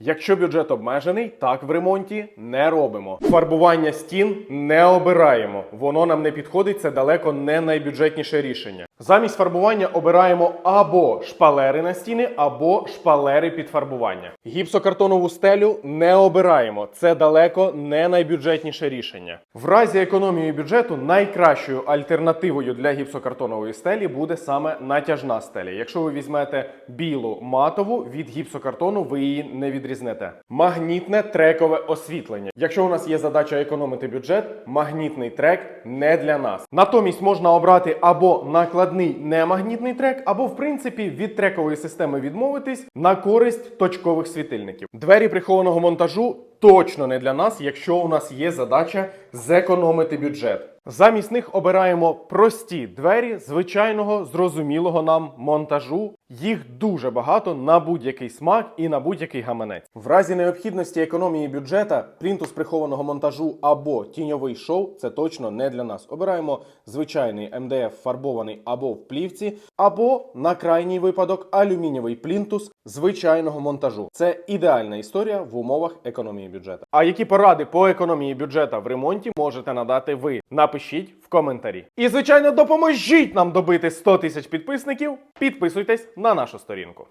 Якщо бюджет обмежений, так в ремонті не робимо. Фарбування стін не обираємо. Воно нам не підходить, це далеко не найбюджетніше рішення. Замість фарбування обираємо або шпалери на стіни, або шпалери під фарбування. Гіпсокартонову стелю не обираємо. Це далеко не найбюджетніше рішення. В разі економії бюджету найкращою альтернативою для гіпсокартонової стелі буде саме натяжна стеля. Якщо ви візьмете білу матову від гіпсокартону, ви її не відрізнете. Магнітне трекове освітлення. Якщо у нас є задача економити бюджет, магнітний трек не для нас. Натомість можна обрати або накладний немагнітний трек, або в принципі від трекової системи відмовитись на користь точкових світильників. Двері прихованого монтажу точно не для нас, якщо у нас є задача зекономити бюджет. Замість них обираємо прості двері звичайного зрозумілого нам монтажу. Їх дуже багато на будь-який смак і на будь-який гаманець. В разі необхідності економії бюджета, плінтус прихованого монтажу або тіньовий шоу це точно не для нас. Обираємо звичайний МДФ фарбований або в плівці, або на крайній випадок алюмінієвий плінтус звичайного монтажу. Це ідеальна історія в умовах економії бюджету. А які поради по економії бюджета в ремонті можете надати ви? Напишіть в коментарі. І звичайно, допоможіть нам добити 100 тисяч підписників. Підписуйтесь на нашу сторінку.